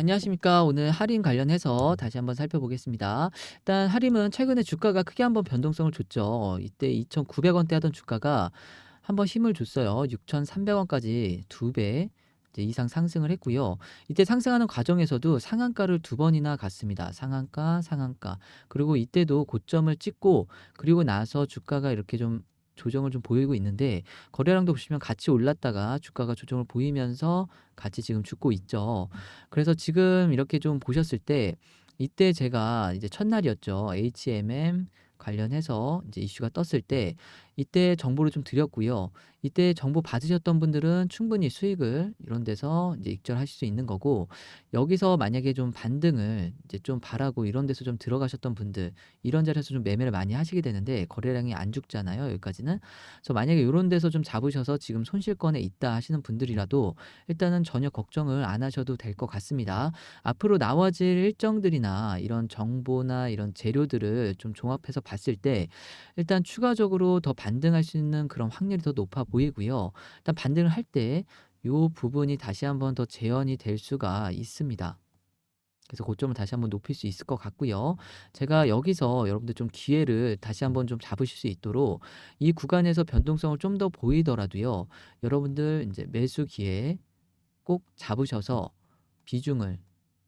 안녕하십니까. 오늘 할인 관련해서 다시 한번 살펴보겠습니다. 일단 할인은 최근에 주가가 크게 한번 변동성을 줬죠. 이때 2,900원대 하던 주가가 한번 힘을 줬어요. 6,300원까지 두 배 이상 상승을 했고요. 이때 상승하는 과정에서도 상한가를 두 번이나 갔습니다. 상한가, 상한가. 그리고 이때도 고점을 찍고 그리고 나서 주가가 이렇게 좀 조정을 좀 보이고 있는데 거래량도 보시면 같이 올랐다가 주가가 조정을 보이면서 같이 지금 죽고 있죠. 그래서 지금 이렇게 좀 보셨을 때 이때 제가 이제 첫날이었죠. HMM 관련해서 이제 이슈가 떴을 때 이때 정보를 좀 드렸고요. 이때 정보 받으셨던 분들은 충분히 수익을 이런 데서 이제 익절하실 수 있는 거고 여기서 만약에 좀 반등을 이제 좀 바라고 이런 데서 좀 들어가셨던 분들 이런 자리에서 좀 매매를 많이 하시게 되는데 거래량이 안 죽잖아요. 여기까지는. 그래서 만약에 이런 데서 좀 잡으셔서 지금 손실권에 있다 하시는 분들이라도 일단은 전혀 걱정을 안 하셔도 될 것 같습니다. 앞으로 나와질 일정들이나 이런 정보나 이런 재료들을 좀 종합해서 봤을 때 일단 추가적으로 더 반등할 수 있는 그런 확률이 더 높아 보이고요. 일단 반등을 할때요 부분이 다시 한번 더 재현이 될 수가 있습니다. 그래서 고점을 다시 한번 높일 수 있을 것 같고요. 제가 여기서 여러분들 좀 기회를 다시 한번 좀 잡으실 수 있도록 이 구간에서 변동성을 좀 더 보이더라도요. 여러분들 이제 매수 기회 꼭 잡으셔서 비중을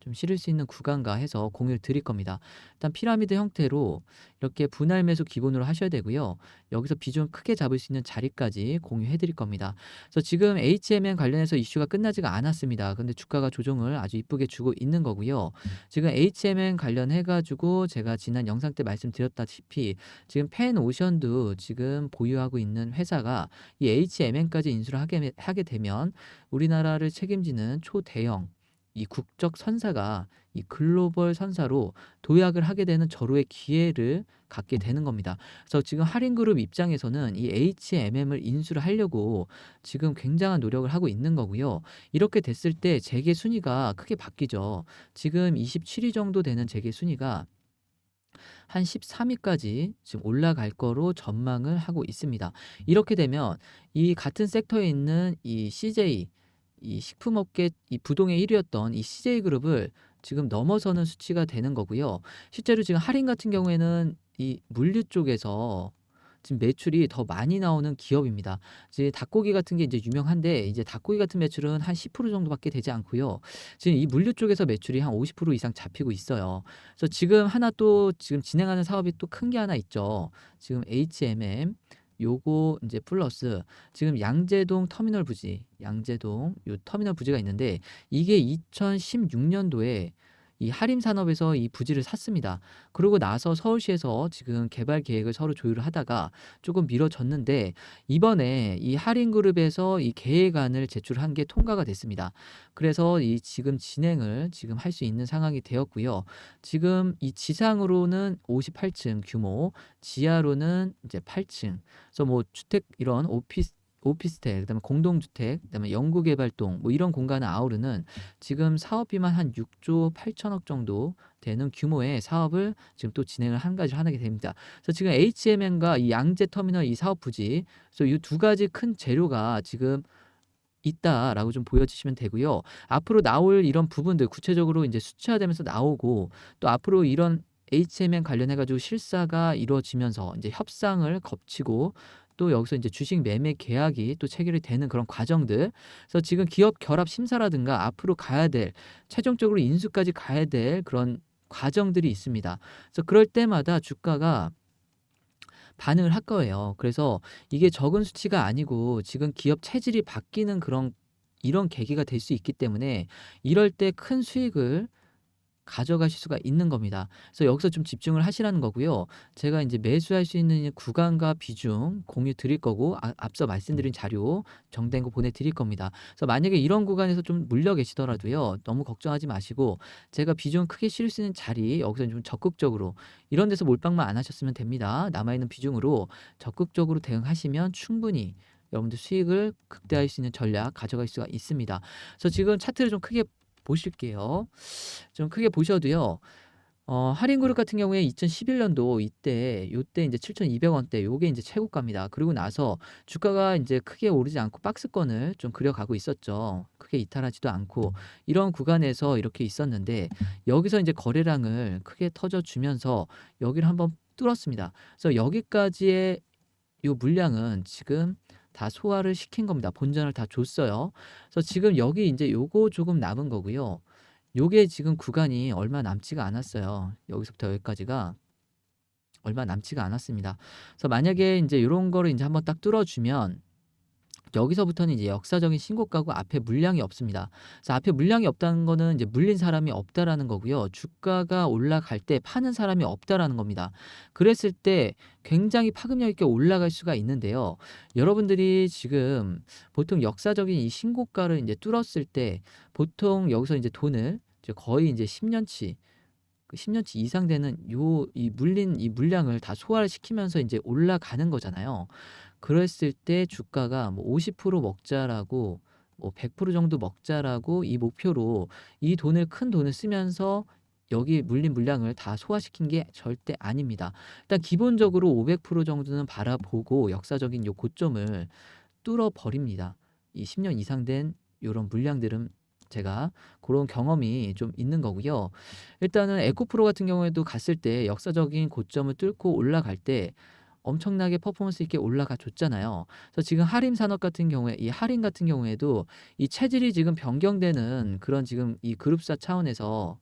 좀 실을 수 있는 구간과 해서 공유를 드릴 겁니다. 일단 피라미드 형태로 이렇게 분할 매수 기본으로 하셔야 되고요. 여기서 비중 크게 잡을 수 있는 자리까지 공유해 드릴 겁니다. 그래서 지금 HMN 관련해서 이슈가 끝나지가 않았습니다. 근데 주가가 조정을 아주 이쁘게 주고 있는 거고요. 지금 HMN 관련해 가지고 제가 지난 영상 때 말씀드렸다시피 지금 펜 오션도 지금 보유하고 있는 회사가 이 HMN까지 인수를 하게, 하게 되면 우리나라를 책임지는 초대형 이 국적 선사가 이 글로벌 선사로 도약을 하게 되는 절호의 기회를 갖게 되는 겁니다. 그래서 지금 할인그룹 입장에서는 이 HMM을 인수를 하려고 지금 굉장한 노력을 하고 있는 거고요. 이렇게 됐을 때 재계 순위가 크게 바뀌죠. 지금 27위 정도 되는 재계 순위가 한 13위까지 지금 올라갈 거로 전망을 하고 있습니다. 이렇게 되면 이 같은 섹터에 있는 이 CJ 이 식품업계 이 부동의 1위였던 이 CJ그룹을 지금 넘어서는 수치가 되는 거고요. 실제로 지금 할인 같은 경우에는 이 물류 쪽에서 지금 매출이 더 많이 나오는 기업입니다. 이제 닭고기 같은 게 이제 유명한데 이제 닭고기 같은 매출은 한 10% 정도밖에 되지 않고요. 지금 이 물류 쪽에서 매출이 한 50% 이상 잡히고 있어요. 그래서 지금 하나 또 지금 진행하는 사업이 또 큰 게 하나 있죠. 지금 HMM 요거 이제 플러스 지금 양재동 터미널 부지, 양재동 요 터미널 부지가 있는데 이게 2016년도에 이 하림 산업에서 이 부지를 샀습니다. 그러고 나서 서울시에서 지금 개발 계획을 서로 조율을 하다가 조금 미뤄졌는데 이번에 이 하림 그룹에서 이 계획안을 제출한 게 통과가 됐습니다. 그래서 이 지금 진행을 지금 할 수 있는 상황이 되었고요. 지금 이 지상으로는 58층 규모, 지하로는 이제 8층. 그래서 뭐 주택 이런 오피스 오피스텔, 그다음에 공동주택, 그다음에 연구개발동 뭐 이런 공간을 아우르는 지금 사업비만 한 6조 8천억 정도 되는 규모의 사업을 지금 또 진행을 한 가지 하게 됩니다. 그래서 지금 HMN과 이 양재 터미널 이 사업 부지, 그래서 이 두 가지 큰 재료가 지금 있다라고 좀 보여주시면 되고요. 앞으로 나올 이런 부분들 구체적으로 이제 수치화되면서 나오고 또 앞으로 이런 HMN 관련해 가지고 실사가 이루어지면서 이제 협상을 거치고 또 여기서 이제 주식 매매 계약이 또 체결이 되는 그런 과정들. 그래서 지금 기업 결합 심사라든가 앞으로 가야 될 최종적으로 인수까지 가야 될 그런 과정들이 있습니다. 그래서 그럴 때마다 주가가 반응을 할 거예요. 그래서 이게 적은 수치가 아니고 지금 기업 체질이 바뀌는 그런 이런 계기가 될 수 있기 때문에 이럴 때 큰 수익을 가져가실 수가 있는 겁니다. 그래서 여기서 좀 집중을 하시라는 거고요. 제가 이제 매수할 수 있는 구간과 비중 공유 드릴 거고 아, 앞서 말씀드린 자료 정된 거 보내드릴 겁니다. 그래서 만약에 이런 구간에서 좀 물려 계시더라도요. 너무 걱정하지 마시고 제가 비중 크게 실을 수 있는 자리 여기서 좀 적극적으로 이런 데서 몰빵만 안 하셨으면 됩니다. 남아있는 비중으로 적극적으로 대응하시면 충분히 여러분들 수익을 극대화할 수 있는 전략 가져갈 수가 있습니다. 그래서 지금 차트를 좀 크게 보실게요. 좀 크게 보셔도요. 어 할인그룹 같은 경우에 2011 년도 이때 요때 인제 7,200 원대 요게 인제 최고가입니다. 그리고 나서 주가가 인제 크게 오르지 않고 박스권을 좀 그려가고 있었죠. 크게 이탈하지도 않고 이런 구간에서 이렇게 있었는데 여기서 인제 거래량을 크게 터져 주면서 여기를 한번 뚫었습니다. 그래서 여기까지의 요 물량은 지금 다 소화를 시킨 겁니다. 본전을 다 줬어요. 그래서 지금 여기 인제 요거 조금 남은 거고요. 요게 지금 구간이 얼마 남지가 않았어요. 여기서부터 여기까지가 얼마 남지가 않았습니다. 그래서 만약에 인제 요런 거를 인제 한번 딱 뚫어 주면 여기서부터는 이제 역사적인 신고가고 앞에 물량이 없습니다. 그래서 앞에 물량이 없다는 거는 이제 물린 사람이 없다라는 거고요. 주가가 올라갈 때 파는 사람이 없다라는 겁니다. 그랬을 때 굉장히 파급력 있게 올라갈 수가 있는데요. 여러분들이 지금 보통 역사적인 이 신고가를 인제 뚫었을 때 보통 여기서 인제 돈을 이제 거의 인제 10 년치 그10 년치 이상 되는 요 이 물린 이 물량을 다 소화를 시키면서 인제 올라가는 거잖아요. 그랬을 때 주가가 뭐 50% 먹자라고 뭐 100% 정도 먹자라고 이 목표로 이 돈을 큰 돈을 쓰면서 여기 물린 물량을 다 소화시킨 게 절대 아닙니다. 일단 기본적으로 500% 정도는 바라보고 역사적인 요 고점을 뚫어 버립니다. 이 10년 이상 된 요런 물량들은 제가 고런 경험이 좀 있는 거고요. 일단은 에코프로 같은 경우에도 갔을 때 역사적인 고점을 뚫고 올라갈 때 엄청나게 퍼포먼스 있게 올라가 줬잖아요. 그래서 지금 할인 산업 같은 경우에 이 할인 같은 경우에도 이 체질이 지금 변경되는 그런 지금 이 그룹사 차원에서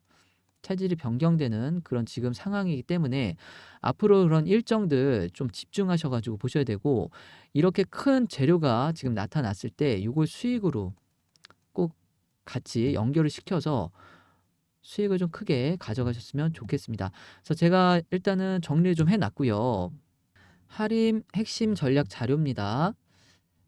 체질이 변경되는 그런 지금 상황이기 때문에 앞으로 그런 일정들 좀 집중하셔 가지고 보셔야 되고 이렇게 큰 재료가 지금 나타났을 때 요걸 수익으로 꼭 같이 연결을 시켜서 수익을 좀 크게 가져가셨으면 좋겠습니다. 그래서 제가 일단은 정리를 좀 해 놨고요. 할인 핵심 전략 자료입니다.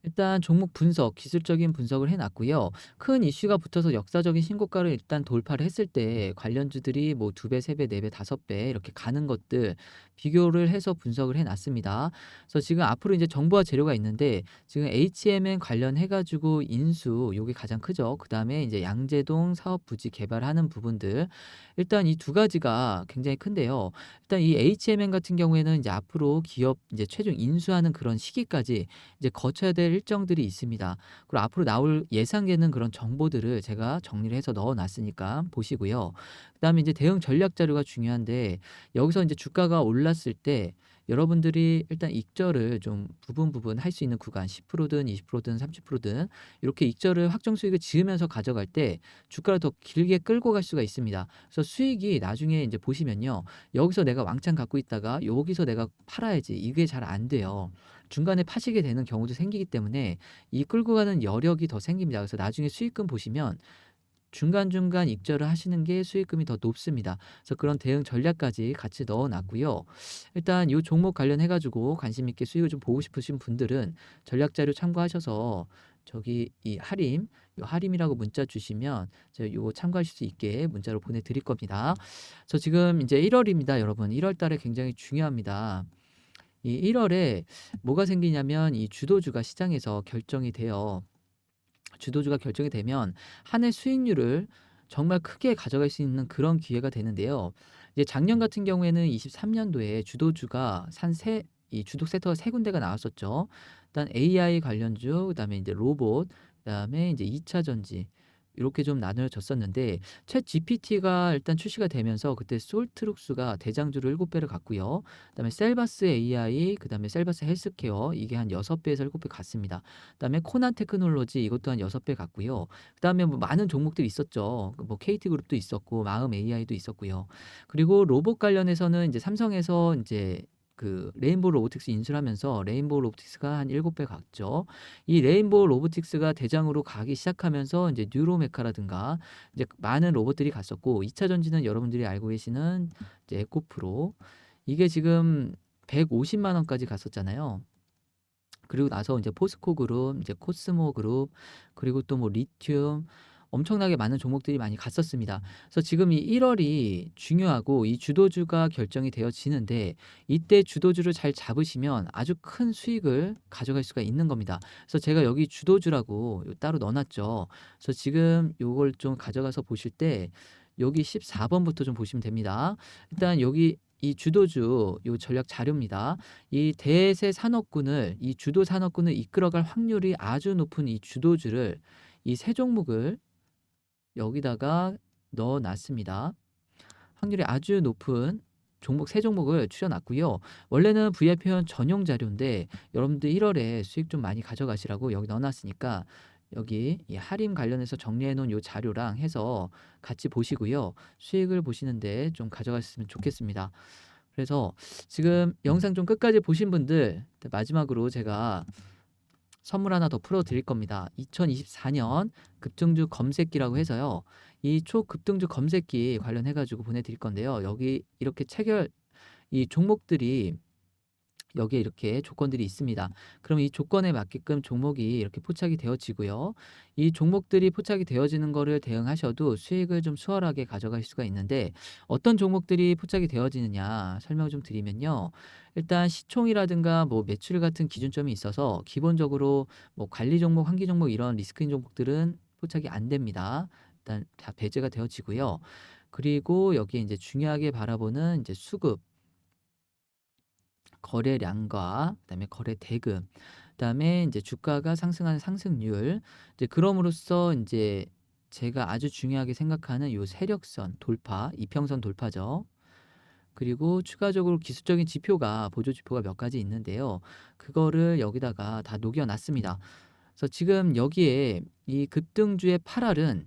일단 종목 분석, 기술적인 분석을 해 놨고요. 큰 이슈가 붙어서 역사적인 신고가를 일단 돌파를 했을 때 관련주들이 뭐2 배, 3 배, 4 배, 5배 이렇게 가는 것들 비교를 해서 분석을 해 놨습니다. 그래서 지금 앞으로 이제 정보와 재료가 있는데 지금 HMN 관련해 가지고 인수 요게 가장 크죠. 그 다음에 이제 양재동 사업 부지 개발하는 부분들 일단 이 두 가지가 굉장히 큰데요. 일단 이 HMN 같은 경우에는 이제 앞으로 기업 이제 최종 인수하는 그런 시기까지 이제 거쳐야 될 일정들이 있습니다. 그리고 앞으로 나올 예상되는 그런 정보들을 제가 정리를 해서 넣어 놨으니까 보시고요. 그다음에 이제 대응 전략 자료가 중요한데 여기서 이제 주가가 올랐을 때 여러분들이 일단 익절을 좀 부분 부분 할 수 있는 구간 10%든 20%든 30%든 이렇게 익절을 확정 수익을 지으면서 가져갈 때 주가를 더 길게 끌고 갈 수가 있습니다. 그래서 수익이 나중에 이제 보시면요. 여기서 내가 왕창 갖고 있다가 여기서 내가 팔아야지 이게 잘 안 돼요. 중간에 파시게 되는 경우도 생기기 때문에 이 끌고 가는 여력이 더 생깁니다. 그래서 나중에 수익금 보시면 중간중간 익절을 하시는 게 수익금이 더 높습니다. 그래서 그런 대응 전략까지 같이 넣어 놨고요. 일단 요 종목 관련해 가지고 관심 있게 수익을 좀 보고 싶으신 분들은 전략 자료 참고하셔서 저기 이 할인, 요 할인이라고 문자 주시면 제가 요거 참고하실 수 있게 문자로 보내 드릴 겁니다. 저 지금 이제 1 월입니다, 여러분. 1월 달에 굉장히 중요합니다. 이 1 월에 뭐가 생기냐면 이 주도주가 시장에서 결정이 돼요. 주도주가 결정이 되면 한 해 수익률을 정말 크게 가져갈 수 있는 그런 기회가 되는데요. 이제 작년 같은 경우에는 23 년도에 주도주가 산세 이 주도 섹터가 세 군데가 나왔었죠. 일단 AI 관련주, 그다음에 인제 로봇, 그다음에 인제 2차 전지 요렇게 좀 나눠졌었는데 챗GPT가 일단 출시가 되면서 그때 솔트룩스가 대장주를 7 배를 갔고요. 그다음에 셀바스 AI, 그다음에 셀바스 헬스케어 이게 한 6 배에서 7배 갔습니다. 그다음에 코난 테크놀로지 이것도 한 6배 갔고요. 그다음에 뭐 많은 종목들이 있었죠. 뭐 KT그룹도 있었고 마음 AI도 있었고요. 그리고 로봇 관련해서는 인제 삼성에서 인제 그 레인보우 로보틱스 인수를 하면서 레인보우 로보틱스가 한 7배 갔죠. 이 레인보우 로보틱스가 대장으로 가기 시작하면서 인제 뉴로메카라든가 이제 많은 로봇들이 갔었고 2차 전지는 여러분들이 알고 계시는 이제 에코프로 이게 지금 1 5 0만 원까지 갔었잖아요. 그리고 나서 인제 포스코 그룹, 이제 코스모 그룹 그리고 또 뭐 리튬 엄청나게 많은 종목들이 많이 갔었습니다. 그래서 지금 이 1 월이 중요하고 이 주도주가 결정이 되어지는데 이때 주도주를 잘 잡으시면 아주 큰 수익을 가져갈 수가 있는 겁니다. 그래서 제가 여기 주도주라고 요 따로 넣어 놨죠. 그래서 지금 요걸 좀 가져가서 보실 때 여기 14번부터 좀 보시면 됩니다. 일단 여기 이 주도주 요 전략 자료입니다. 이 대세 산업군을 이 주도 산업군을 이끌어갈 확률이 아주 높은 이 주도주를 이 세 종목을 여기다가 넣어 놨습니다. 확률이 아주 높은 종목 세 종목을 추려놨고요. 원래는 VIP원 전용 자료인데 여러분들 1월에 수익 좀 많이 가져가시라고 여기 넣어놨으니까 여기 이 할인 관련해서 정리해 놓은 요 자료랑 해서 같이 보시고요. 수익을 보시는데 좀 가져가셨으면 좋겠습니다. 그래서 지금 영상 좀 끝까지 보신 분들 마지막으로 제가 선물 하나 더 풀어 드릴 겁니다. 2024년 급등주 검색기라고 해서요. 이 초급등주 검색기 관련해 가지고 보내 드릴 건데요. 여기 이렇게 체결 이 종목들이 여기에 이렇게 조건들이 있습니다. 그럼 이 조건에 맞게끔 종목이 이렇게 포착이 되어지고요. 이 종목들이 포착이 되어지는 거를 대응하셔도 수익을 좀 수월하게 가져갈 수가 있는데 어떤 종목들이 포착이 되어지느냐 설명을 좀 드리면요. 일단 시총이라든가 뭐 매출 같은 기준점이 있어서 기본적으로 뭐 관리 종목, 환기 종목 이런 리스크인 종목들은 포착이 안 됩니다. 일단 다 배제가 되어지고요. 그리고 여기에 이제 중요하게 바라보는 이제 수급 거래량과 그다음에 거래 대금, 그다음에 이제 주가가 상승하는 상승률, 이제 그럼으로써 이제 제가 아주 중요하게 생각하는 요 세력선 돌파, 이평선 돌파죠. 그리고 추가적으로 기술적인 지표가 보조 지표가 몇 가지 있는데요. 그거를 여기다가 다 녹여 놨습니다. 그래서 지금 여기에 이 급등주의 8알은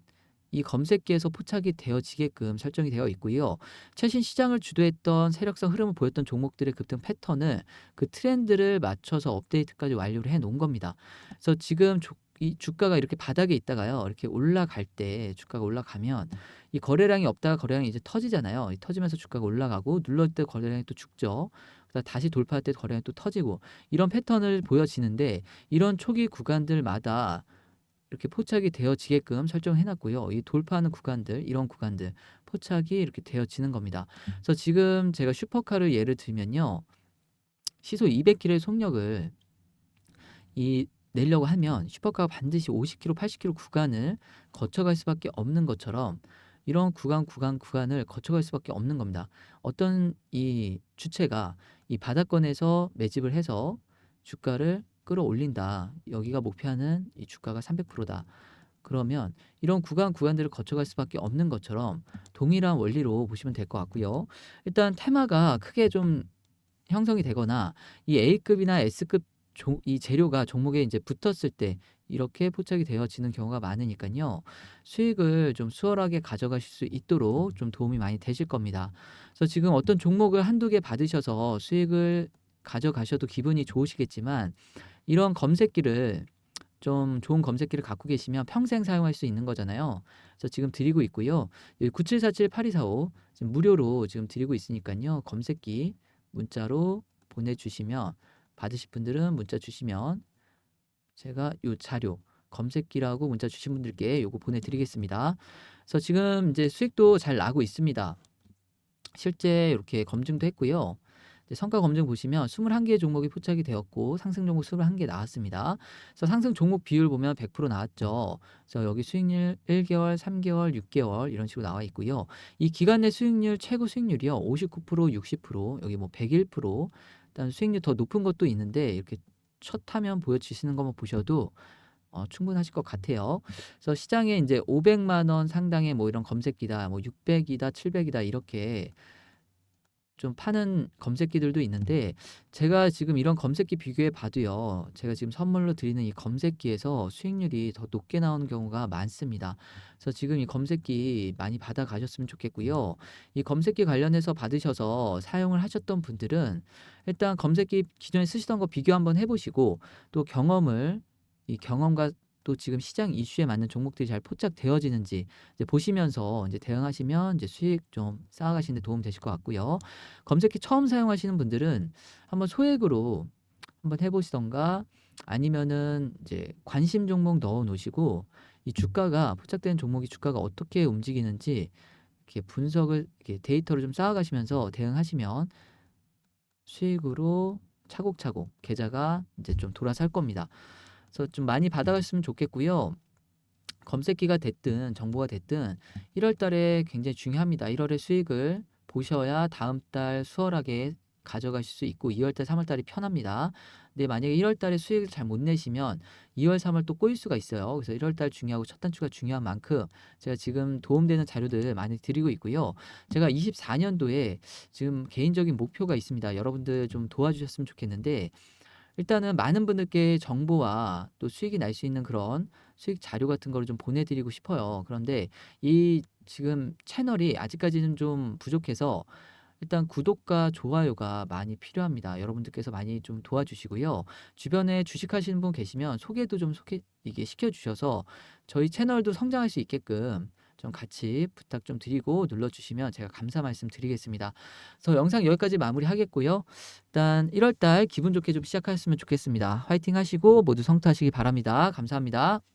이 검색기에서 포착이 되어지게끔 설정이 되어 있고요. 최신 시장을 주도했던 세력성 흐름을 보였던 종목들의 급등 패턴을 그 트렌드를 맞춰서 업데이트까지 완료를 해 놓은 겁니다. 그래서 지금 조, 이 주가가 이렇게 바닥에 있다가요. 이렇게 올라갈 때 주가가 올라가면 이 거래량이 없다가 거래량이 이제 터지잖아요. 이 터지면서 주가가 올라가고 눌렀을 때 거래량이 또 죽죠. 다시 돌파할 때 거래량이 또 터지고 이런 패턴을 보여지는데 이런 초기 구간들마다 이렇게 포착이 되어지게끔 설정해 놨고요. 이 돌파하는 구간들, 이런 구간들 포착이 이렇게 되어지는 겁니다. 그래서 지금 제가 슈퍼카를 예를 들면요. 시속 200km의 속력을 이 내려고 하면 슈퍼카가 반드시 50km, 80km 구간을 거쳐갈 수밖에 없는 것처럼 이런 구간, 구간, 구간을 거쳐갈 수밖에 없는 겁니다. 어떤 이 주체가 이 바닥권에서 매집을 해서 주가를 끌어올린다. 여기가 목표하는 이 주가가 300%다. 그러면 이런 구간 구간들을 거쳐갈 수밖에 없는 것처럼 동일한 원리로 보시면 될 것 같고요. 일단 테마가 크게 좀 형성이 되거나 이 A급이나 S급 조, 이 재료가 종목에 이제 붙었을 때 이렇게 포착이 되어지는 경우가 많으니까요. 수익을 좀 수월하게 가져가실 수 있도록 좀 도움이 많이 되실 겁니다. 그래서 지금 어떤 종목을 한두 개 받으셔서 수익을 가져가셔도 기분이 좋으시겠지만 이런 검색기를 좀 좋은 검색기를 갖고 계시면 평생 사용할 수 있는 거잖아요. 그래서 지금 드리고 있고요. 9747-8245 지금 무료로 지금 드리고 있으니까요. 검색기 문자로 보내주시면 받으실 분들은 문자 주시면 제가 요 자료 검색기라고 문자 주신 분들께 요거 보내드리겠습니다. 그래서 지금 이제 수익도 잘 나고 있습니다. 실제 이렇게 검증도 했고요. 성과 검증 보시면 21개의 종목이 포착이 되었고 상승 종목 21개 나왔습니다. 그래서 상승 종목 비율 보면 100% 나왔죠. 그래서 여기 수익률 1개월, 3개월, 6개월 이런 식으로 나와 있고요. 이 기간 내 수익률 최고 수익률이요. 59%, 60%, 여기 뭐 101%, 일단 수익률 더 높은 것도 있는데 이렇게 첫 화면 보여주시는 것만 보셔도 어, 충분하실 것 같아요. 그래서 시장에 이제 500만 원 상당의 뭐 이런 검색기다, 뭐 600이다, 700이다 이렇게 좀 파는 검색기들도 있는데 제가 지금 이런 검색기 비교해 봐도요. 제가 지금 선물로 드리는 이 검색기에서 수익률이 더 높게 나오는 경우가 많습니다. 그래서 지금 이 검색기 많이 받아 가셨으면 좋겠고요. 이 검색기 관련해서 받으셔서 사용을 하셨던 분들은 일단 검색기 기존에 쓰시던 거 비교 한번 해 보시고 또 경험을 이 경험과 또 지금 시장 이슈에 맞는 종목들이 잘 포착되어지는지 이제 보시면서 이제 대응하시면 이제 수익 좀 쌓아가시는 데 도움 되실 것 같고요. 검색기 처음 사용하시는 분들은 한번 소액으로 한번 해보시던가 아니면은 이제 관심 종목 넣어 놓으시고 이 주가가 포착되는 종목이 주가가 어떻게 움직이는지 이렇게 분석을 이렇게 데이터를 좀 쌓아가시면서 대응하시면 수익으로 차곡차곡 계좌가 이제 좀 돌아설 겁니다. 그래서 좀 많이 받아갔으면 좋겠고요. 검색기가 됐든 정보가 됐든 1월 달에 굉장히 중요합니다. 1월의 수익을 보셔야 다음 달 수월하게 가져가실 수 있고 2월 달, 3월 달이 편합니다. 근데 만약에 1월 달에 수익을 잘 못 내시면 2월, 3월 또 꼬일 수가 있어요. 그래서 1월 달 중요하고 첫 단추가 중요한 만큼 제가 지금 도움되는 자료들 많이 드리고 있고요. 제가 24년도에 지금 개인적인 목표가 있습니다. 여러분들 좀 도와주셨으면 좋겠는데 일단은 많은 분들께 정보와 또 수익이 날 수 있는 그런 수익 자료 같은 거를 좀 보내드리고 싶어요. 그런데 이 지금 채널이 아직까지는 좀 부족해서 일단 구독과 좋아요가 많이 필요합니다. 여러분들께서 많이 좀 도와주시고요. 주변에 주식하시는 분 계시면 소개도 좀 소개 이게 시켜주셔서 저희 채널도 성장할 수 있게끔 좀 같이 부탁 좀 드리고 눌러주시면 제가 감사 말씀 드리겠습니다. 그래서 영상 여기까지 마무리하겠고요. 일단 1월 달 기분 좋게 좀 시작하셨으면 좋겠습니다. 화이팅 하시고 모두 성투하시기 바랍니다. 감사합니다.